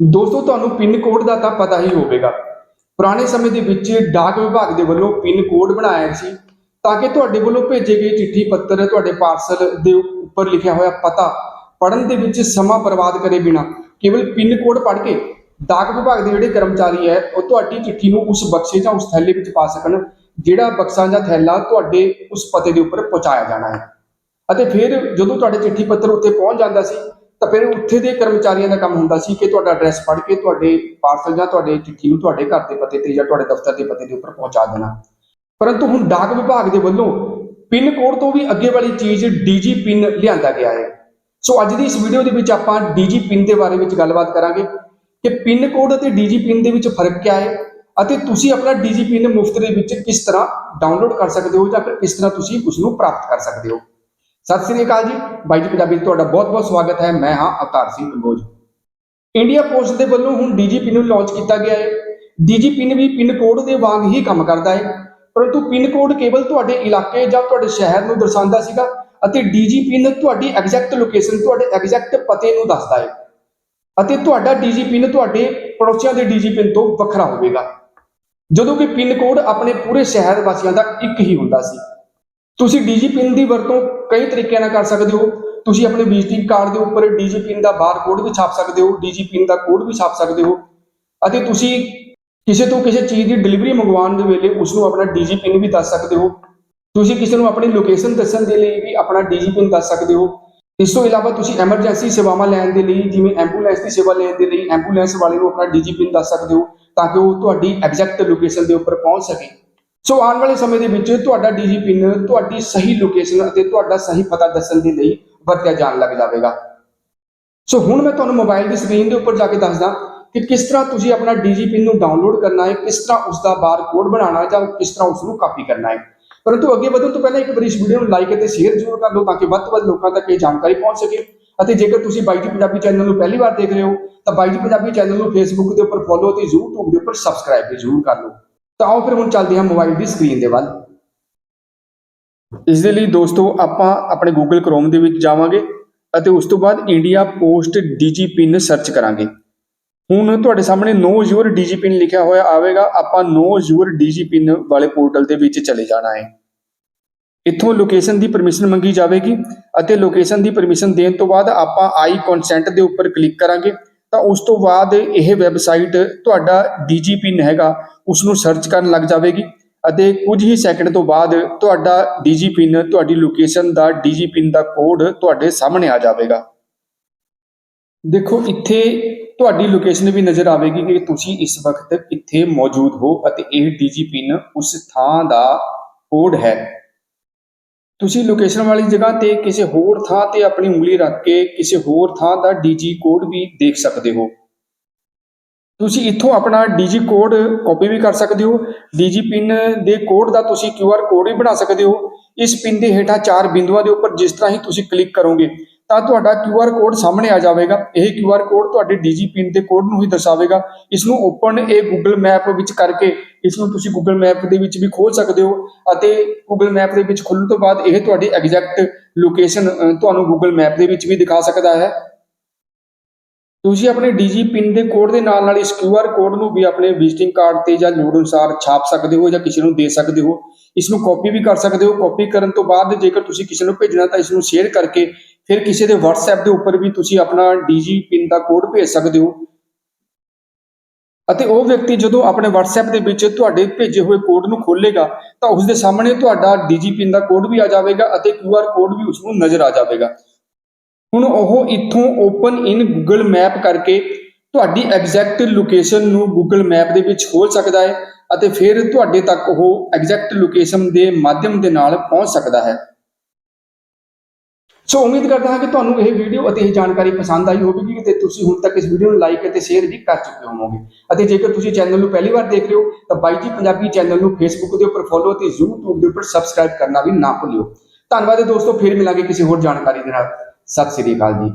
ਦੋਸਤੋ, ਤੁਹਾਨੂੰ pin code ਦਾ ਤਾਂ ਪਤਾ ਹੀ ਹੋਵੇਗਾ। ਪੁਰਾਣੇ ਸਮੇਂ ਦੇ ਵਿੱਚ ਡਾਕ ਵਿਭਾਗ ਦੇ ਵੱਲੋਂ ਪਿੰਨ ਕੋਡ ਬਣਾਇਆ ਸੀ ਤਾਂ ਕਿ ਤੁਹਾਡੇ ਵੱਲੋਂ ਭੇਜੇ ਗਏ ਚਿੱਠੀ ਪੱਤਰ ਤੁਹਾਡੇ ਪਾਰਸਲ ਦੇ ਉੱਪਰ ਲਿਖਿਆ ਹੋਇਆ ਪਤਾ ਪੜਨ ਦੇ ਵਿੱਚ ਸਮਾਂ ਬਰਬਾਦ ਕਰੇ ਬਿਨਾ। ਕੇਵਲ ਪਿੰਨ ਕੋਡ ਪੜ੍ਹ ਕੇ ਡਾਕ ਵਿਭਾਗ ਦੇ ਜਿਹੜੇ ਕਰਮਚਾਰੀ ਹੈ, ਉਹ ਤੁਹਾਡੀ ਚਿੱਠੀ ਨੂੰ ਉਸ ਬਕਸੇ ਜਾਂ ਉਸ ਥੈਲੇ ਵਿੱਚ ਪਾ ਸਕਣ, ਜਿਹੜਾ ਬਕਸਾ ਜਾਂ ਥੈਲਾ ਤੁਹਾਡੇ ਉਸ ਪਤੇ ਦੇ ਉੱਪਰ ਪਹੁੰਚਾਇਆ ਜਾਣਾ ਹੈ। ਅਤੇ ਫਿਰ ਜਦੋਂ ਤੁਹਾਡੇ ਚਿੱਠੀ ਪੱਤਰ ਉੱਤੇ ਪਹੁੰਚ ਜਾਂਦਾ ਸੀ ਤਾਂ ਫਿਰ ਉੱਥੇ ਦੇ ਕਰਮਚਾਰੀਆਂ ਦਾ ਕੰਮ ਹੁੰਦਾ ਸੀ ਕਿ ਤੁਹਾਡਾ ਐਡਰੈਸ ਪੜ੍ਹ ਕੇ ਤੁਹਾਡੇ ਪਾਰਸਲ ਜਾਂ ਤੁਹਾਡੇ ਚਿੱਠੀ ਨੂੰ ਤੁਹਾਡੇ ਘਰ ਦੇ ਪਤੇ ਤੇ ਜਾਂ ਤੁਹਾਡੇ ਦਫ਼ਤਰ ਦੇ ਪਤੇ ਦੇ ਉੱਪਰ ਪਹੁੰਚਾ ਦੇਣਾ। ਪਰੰਤੂ ਹੁਣ ਡਾਕ ਵਿਭਾਗ ਦੇ ਵੱਲੋਂ ਪਿੰਨ ਕੋਡ ਤੋਂ ਵੀ ਅੱਗੇ ਵਾਲੀ ਚੀਜ਼ ਡੀਜੀ ਪਿੰਨ ਲਿਆਂਦਾ ਗਿਆ ਹੈ। ਸੋ ਅੱਜ ਦੀ ਇਸ ਵੀਡੀਓ ਦੇ ਵਿੱਚ ਆਪਾਂ ਡੀਜੀ ਪਿੰਨ ਦੇ ਬਾਰੇ ਵਿੱਚ ਗੱਲਬਾਤ ਕਰਾਂਗੇ ਕਿ ਪਿੰਨ ਕੋਡ ਅਤੇ ਡੀਜੀ ਪਿੰਨ ਦੇ ਵਿੱਚ ਫ਼ਰਕ ਕੀ ਹੈ ਅਤੇ ਤੁਸੀਂ ਆਪਣਾ ਡੀਜੀ ਪਿੰਨ ਮੁਫਤ ਦੇ ਵਿੱਚ ਕਿਸ ਤਰ੍ਹਾਂ ਡਾਊਨਲੋਡ ਕਰ ਸਕਦੇ ਹੋ ਜਾਂ ਫਿਰ ਕਿਸ ਤਰ੍ਹਾਂ ਤੁਸੀਂ ਉਸ ਨੂੰ ਪ੍ਰਾਪਤ ਕਰ ਸਕਦੇ ਹੋ। ਸਤਿ ਸ੍ਰੀ ਅਕਾਲ ਜੀ। ਬਾਈ ਜੀ, ਪੰਜਾਬੀ ਤੁਹਾਡਾ ਬਹੁਤ-ਬਹੁਤ ਸਵਾਗਤ ਹੈ। ਮੈਂ ਹਾਂ ਅਵਤਾਰ ਸਿੰਘ ਕੰਬੋਜ ਇੰਡੀਆ ਪੋਸਟ ਦੇ ਵੱਲੋਂ ਹੁਣ ਡੀਜੀ ਪਿੰਨ ਨੂੰ ਲਾਂਚ ਕੀਤਾ ਗਿਆ ਹੈ। ਡੀਜੀ ਪਿੰਨ ਵੀ ਪਿੰਨ ਕੋਡ ਦੇ ਵਾਂਗ ਹੀ ਕੰਮ ਕਰਦਾ ਹੈ। ਪਰੰਤੂ ਪਿੰਨ ਕੋਡ ਕੇਵਲ ਤੁਹਾਡੇ ਇਲਾਕੇ ਜਾਂ ਤੁਹਾਡੇ ਸ਼ਹਿਰ ਨੂੰ ਦਰਸਾਉਂਦਾ ਸੀਗਾ ਅਤੇ ਡੀਜੀ ਪਿੰਨ ਤੁਹਾਡੀ ਐਗਜ਼ੈਕਟ ਲੋਕੇਸ਼ਨ ਤੁਹਾਡੇ ਐਗਜ਼ੈਕਟ ਪਤੇ ਨੂੰ ਦੱਸਦਾ ਹੈ। ਅਤੇ ਤੁਹਾਡਾ ਡੀਜੀ ਪਿੰਨ ਤੁਹਾਡੇ ਪੜੋਸੀਆਂ ਦੇ ਡੀਜੀ ਪਿੰਨ ਤੋਂ ਵੱਖਰਾ ਹੋਵੇਗਾ। ਜਦੋਂ ਕਿ ਪਿੰਨ ਕੋਡ ਆਪਣੇ ਪੂਰੇ ਸ਼ਹਿਰ ਵਾਸੀਆਂ ਦਾ ਇੱਕ ਹੀ ਹੁੰਦਾ ਸੀ। ਤੁਸੀਂ ਡੀਜੀ ਪਿੰਨ ਦੀ ਵਰਤੋਂ ਕਈ ਤਰੀਕਿਆਂ ਨਾਲ ਕਰ ਸਕਦੇ ਹੋ। ਤੁਸੀਂ ਆਪਣੇ ਵਿਜ਼ਿਟਿੰਗ ਕਾਰਡ ਦੇ ਉੱਪਰ ਡੀਜੀ ਪਿੰਨ ਦਾ ਬਾਰ ਕੋਡ ਵੀ ਛਾਪ ਸਕਦੇ ਹੋ ਡੀਜੀ ਪਿੰਨ ਦਾ ਕੋਡ ਵੀ ਛਾਪ ਸਕਦੇ ਹੋ ਅਤੇ ਤੁਸੀਂ ਕਿਸੇ ਤੋਂ ਕਿਸੇ ਚੀਜ਼ ਦੀ ਡਿਲੀਵਰੀ ਮੰਗਵਾਉਣ ਦੇ ਵੇਲੇ ਉਸ ਨੂੰ ਆਪਣਾ ਡੀਜੀ ਪਿੰਨ ਵੀ ਦੱਸ ਸਕਦੇ ਹੋ। ਤੁਸੀਂ ਕਿਸੇ ਨੂੰ ਆਪਣੀ ਲੋਕੇਸ਼ਨ ਦੱਸਣ ਦੇ ਲਈ ਵੀ ਆਪਣਾ ਡੀਜੀ ਪਿੰਨ ਦੱਸ ਸਕਦੇ ਹੋ। ਇਸ ਤੋਂ ਇਲਾਵਾ ਤੁਸੀਂ ਐਮਰਜੈਂਸੀ ਸੇਵਾਵਾਂ ਲੈਣ ਦੇ ਲਈ, ਜਿਵੇਂ ਐਂਬੂਲੈਂਸ ਦੀ ਸੇਵਾ ਲੈਣ ਦੇ ਲਈ ਐਂਬੂਲੈਂਸ ਵਾਲੇ ਨੂੰ ਆਪਣਾ ਡੀਜੀ ਪਿੰਨ ਦੱਸ ਸਕਦੇ ਹੋ, ਤਾਂ ਕਿ ਉਹ ਤੁਹਾਡੀ ਐਗਜ਼ੈਕਟ ਲੋਕੇਸ਼ਨ ਦੇ ਉੱਪਰ ਪਹੁੰਚ ਸਕੇ। ਸੋ ਆਉਣ ਵਾਲੇ ਸਮੇਂ ਦੇ ਵਿੱਚ ਤੁਹਾਡਾ ਡੀਜੀ ਪਿੰਨ ਤੁਹਾਡੀ ਸਹੀ ਲੋਕੇਸ਼ਨ ਅਤੇ ਤੁਹਾਡਾ ਸਹੀ ਪਤਾ ਦੱਸਣ ਦੇ ਲਈ ਵਰਤਿਆ ਜਾਣ ਲੱਗ ਜਾਵੇਗਾ। ਸੋ ਹੁਣ ਮੈਂ ਤੁਹਾਨੂੰ ਮੋਬਾਈਲ ਦੀ ਸਕਰੀਨ ਦੇ ਉੱਪਰ ਜਾ ਕੇ ਦੱਸਦਾ ਕਿ ਕਿਸ ਤਰ੍ਹਾਂ ਤੁਸੀਂ ਆਪਣਾ ਡੀਜੀ ਪਿੰਨ ਨੂੰ ਡਾਊਨਲੋਡ ਕਰਨਾ ਹੈ, ਕਿਸ ਤਰ੍ਹਾਂ ਉਸ ਦਾ ਬਾਰਕੋਡ ਬਣਾਉਣਾ ਹੈ ਜਾਂ ਕਿਸ ਤਰ੍ਹਾਂ ਉਸ ਨੂੰ ਕਾਪੀ ਕਰਨਾ ਹੈ। ਪਰੰਤੂ ਅੱਗੇ ਵਧਣ ਤੋਂ ਪਹਿਲਾਂ ਇੱਕ ਵਾਰੀ ਇਸ ਵੀਡੀਓ ਨੂੰ ਲਾਈਕ ਅਤੇ ਸ਼ੇਅਰ ਜ਼ਰੂਰ ਕਰ ਲਓ ਤਾਂ ਕਿ ਵੱਧ ਤੋਂ ਵੱਧ ਲੋਕਾਂ ਤੱਕ ਇਹ ਜਾਣਕਾਰੀ ਪਹੁੰਚ ਸਕੇ। ਅਤੇ ਜੇਕਰ ਤੁਸੀਂ ਬਾਈ ਜੀ ਪੰਜਾਬੀ ਚੈਨਲ ਨੂੰ ਪਹਿਲੀ ਵਾਰ ਦੇਖ ਰਹੇ ਹੋ ਤਾਂ ਬਾਈ ਜੀ ਪੰਜਾਬੀ ਚੈਨਲ ਨੂੰ ਫੇਸਬੁੱਕ ਦੇ ਉੱਪਰ ਫੋਲੋ ਅਤੇ YouTube ਦੇ ਉੱਪਰ ਸਬਸਕ੍ਰਾਈਬ ਵੀ ਜ਼ਰੂਰ ਕਰ ਲਓ। ਤਾਂ ਆਓ ਫਿਰ ਹੁਣ ਚੱਲਦੇ ਹਾਂ ਮੋਬਾਈਲ ਦੀ ਸਕਰੀਨ ਦੇ ਵੱਲ। ਇਸ ਦੇ ਲਈ ਦੋਸਤੋ, ਆਪਾਂ ਆਪਣੇ Google Chrome ਦੇ ਵਿੱਚ ਜਾਵਾਂਗੇ ਅਤੇ ਉਸ ਤੋਂ ਬਾਅਦ India post DIGIPIN search ਕਰਾਂਗੇ। ਹੁਣ ਤੁਹਾਡੇ ਸਾਹਮਣੇ ਨੋ ਯੂਰ ਡੀਜੀ ਪਿੰਨ ਲਿਖਿਆ ਹੋਇਆ ਆਵੇਗਾ। ਆਪਾਂ ਨੋ ਯੂਰ ਡੀਜੀ ਪਿੰਨ ਵਾਲੇ ਪੋਰਟਲ ਦੇ ਵਿੱਚ ਚਲੇ ਜਾਣਾ ਹੈ। ਇੱਥੋਂ ਲੋਕੇਸ਼ਨ ਦੀ ਪਰਮਿਸ਼ਨ ਮੰਗੀ ਜਾਵੇਗੀ ਅਤੇ ਲੋਕੇਸ਼ਨ ਦੀ ਪਰਮਿਸ਼ਨ ਦੇਣ ਤੋਂ ਬਾਅਦ ਆਪਾਂ ਆਈ ਕੰਸੈਂਟ ਦੇ ਉੱਪਰ ਕਲਿੱਕ ਕਰਾਂਗੇ। ਤਾਂ ਉਸ ਤੋਂ ਬਾਅਦ ਇਹ ਵੈਬਸਾਈਟ ਤੁਹਾਡਾ ਡੀਜੀ ਪਿੰਨ ਹੈਗਾ ਉਸ ਨੂੰ ਸਰਚ ਕਰਨ ਲੱਗ ਜਾਵੇਗੀ ਅਤੇ ਕੁਝ ਹੀ ਸੈਕਿੰਡ ਤੋਂ ਬਾਅਦ ਤੁਹਾਡਾ ਡੀਜੀ ਪਿੰਨ ਤੁਹਾਡੀ ਲੋਕੇਸ਼ਨ ਦਾ ਡੀਜੀ ਪਿੰਨ ਦਾ ਕੋਡ ਤੁਹਾਡੇ ਸਾਹਮਣੇ ਆ ਜਾਵੇਗਾ। ਦੇਖੋ, ਇੱਥੇ ਤੁਹਾਡੀ ਲੋਕੇਸ਼ਨ ਵੀ ਨਜ਼ਰ ਆਵੇਗੀ ਕਿ ਤੁਸੀਂ ਇਸ ਵਕਤ ਕਿੱਥੇ ਮੌਜੂਦ ਹੋ ਅਤੇ ਇਹ ਡੀਜੀ ਪਿੰਨ ਉਸ ਥਾਂ ਦਾ ਕੋਡ ਹੈ। ਤੁਸੀਂ ਲੋਕੇਸ਼ਨ ਵਾਲੀ ਜਗ੍ਹਾ ਤੇ ਕਿਸੇ ਹੋਰ ਥਾਂ ਤੇ ਆਪਣੀ ਉਂਗਲੀ ਰੱਖ ਕੇ ਕਿਸੇ ਹੋਰ ਥਾਂ ਦਾ ਡੀਜੀ ਕੋਡ ਵੀ ਦੇਖ ਸਕਦੇ ਹੋ। ਤੁਸੀਂ ਇੱਥੋਂ ਆਪਣਾ ਡੀਜੀ ਕੋਡ ਕਾਪੀ ਵੀ ਕਰ ਸਕਦੇ ਹੋ। ਡੀਜੀ ਪਿੰਨ ਦੇ ਕੋਡ ਦਾ ਤੁਸੀਂ ਕਿਊਆਰ ਕੋਡ ਵੀ ਬਣਾ ਸਕਦੇ ਹੋ। ਇਸ ਪਿੰਨ ਦੇ ਹੇਠਾਂ ਚਾਰ ਬਿੰਦੂਆਂ ਦੇ ਉੱਪਰ ਜਿਸ ਤਰ੍ਹਾਂ ਹੀ ਤੁਸੀਂ ਕਲਿੱਕ ਕਰੋਗੇ ਤਾਂ ਤੁਹਾਡਾ ਕਿਊਆਰ ਕੋਡ ਸਾਹਮਣੇ ਆ ਜਾਵੇਗਾ। ਇਹ ਕਿਊਆਰ ਕੋਡ ਤੁਹਾਡੇ ਡੀਜੀ ਪਿੰਨ ਦੇ ਕੋਡ ਨੂੰ ਹੀ ਦਰਸਾਵੇਗਾ। ਇਸ ਨੂੰ ਓਪਨ ਇਹ ਗੂਗਲ ਮੈਪ ਵਿੱਚ ਕਰਕੇ ਇਸ ਨੂੰ ਤੁਸੀਂ ਗੂਗਲ ਮੈਪ ਦੇ ਵਿੱਚ ਵੀ ਖੋਲ ਸਕਦੇ ਹੋ ਅਤੇ ਗੂਗਲ ਮੈਪ ਦੇ ਵਿੱਚ ਖੋਲਣ ਤੋਂ ਬਾਅਦ ਇਹ ਤੁਹਾਡੀ ਐਗਜ਼ੈਕਟ ਲੋਕੇਸ਼ਨ ਤੁਹਾਨੂੰ ਗੂਗਲ ਮੈਪ ਦੇ ਵਿੱਚ ਵੀ ਦਿਖਾ ਸਕਦਾ ਹੈ। ਤੁਸੀਂ ਆਪਣੇ ਡੀਜੀ ਪਿੰਨ ਦੇ ਕੋਡ ਦੇ ਨਾਲ ਨਾਲ ਇਸ ਕਿਊਆਰ ਕੋਡ ਨੂੰ ਵੀ ਆਪਣੇ ਵਿਜ਼ਿਟਿੰਗ ਕਾਰਡ ਤੇ ਜਾਂ ਲੋੜ ਅਨੁਸਾਰ ਛਾਪ ਸਕਦੇ ਹੋ ਜਾਂ ਕਿਸੇ ਨੂੰ ਦੇ ਸਕਦੇ ਹੋ। ਇਸ ਨੂੰ ਕਾਪੀ ਵੀ ਕਰ ਸਕਦੇ ਹੋ। ਕਾਪੀ ਕਰਨ ਤੋਂ ਬਾਅਦ ਜੇਕਰ ਤੁਸੀਂ ਕਿਸੇ ਨੂੰ ਭੇਜਣਾ ਤਾਂ ਇਸ ਨੂੰ ਸ਼ੇਅਰ ਕਰਕੇ ਫਿਰ ਕਿਸੇ ਦੇ WhatsApp ਦੇ ਉੱਪਰ ਵੀ ਤੁਸੀਂ ਆਪਣਾ ਡੀਜੀ ਪਿੰਨ ਦਾ ਕੋਡ ਭੇਜ ਸਕਦੇ ਹੋ। ਅਤੇ ਉਹ ਵਿਅਕਤੀ ਜਦੋਂ ਆਪਣੇ WhatsApp ਦੇ ਵਿੱਚ ਤੁਹਾਡੇ ਭੇਜੇ ਹੋਏ ਕੋਡ ਨੂੰ ਖੋਲੇਗਾ ਤਾਂ ਉਸ ਦੇ ਸਾਹਮਣੇ ਤੁਹਾਡਾ ਡੀਜੀ ਪਿੰਨ ਦਾ ਕੋਡ ਵੀ ਆ ਜਾਵੇਗਾ ਅਤੇ QR ਕੋਡ ਵੀ ਉਸ ਨੂੰ ਨਜ਼ਰ ਆ ਜਾਵੇਗਾ। ਹੁਣ ਉਹ ਇੱਥੋਂ ਓਪਨ ਇਨ ਗੂਗਲ ਮੈਪ ਕਰਕੇ ਤੁਹਾਡੀ ਐਗਜ਼ੈਕਟ ਲੋਕੇਸ਼ਨ ਨੂੰ ਗੂਗਲ ਮੈਪ ਦੇ ਵਿੱਚ ਖੋਲ ਸਕਦਾ ਹੈ ਅਤੇ ਫਿਰ ਤੁਹਾਡੇ ਤੱਕ ਉਹ ਐਗਜ਼ੈਕਟ ਲੋਕੇਸ਼ਨ ਦੇ ਮਾਧਿਅਮ ਦੇ ਨਾਲ ਪਹੁੰਚ ਸਕਦਾ ਹੈ। ਸੋ ਉਮੀਦ ਕਰਦਾ ਹਾਂ ਕਿ ਤੁਹਾਨੂੰ ਇਹ ਵੀਡੀਓ ਅਤੇ ਇਹ ਜਾਣਕਾਰੀ ਪਸੰਦ ਆਈ ਹੋਵੇਗੀ ਤੇ ਤੁਸੀਂ ਹੁਣ ਤੱਕ ਇਸ ਵੀਡੀਓ ਨੂੰ ਲਾਈਕ ਅਤੇ ਸ਼ੇਅਰ ਵੀ ਕਰ ਚੁੱਕੇ ਹੋਵੋਗੇ। ਅਤੇ ਜੇਕਰ ਤੁਸੀਂ ਚੈਨਲ ਨੂੰ ਪਹਿਲੀ ਵਾਰ ਦੇਖ ਰਹੇ ਹੋ, ਤਾਂ ਬਾਈ ਜੀ ਪੰਜਾਬੀ ਚੈਨਲ ਨੂੰ ਫੇਸਬੁੱਕ ਦੇ ਉੱਪਰ ਫੋਲੋ ਅਤੇ YouTube ਦੇ ਉੱਪਰ ਸਬਸਕ੍ਰਾਈਬ ਕਰਨਾ ਵੀ ਨਾ ਭੁੱਲਿਓ। ਧੰਨਵਾਦ ਦੋਸਤੋ, ਫਿਰ ਮਿਲਾਂਗੇ ਕਿਸੇ ਹੋਰ ਜਾਣਕਾਰੀ ਦੇ ਨਾਲ। ਸਤਿ ਸ੍ਰੀ ਅਕਾਲ ਜੀ।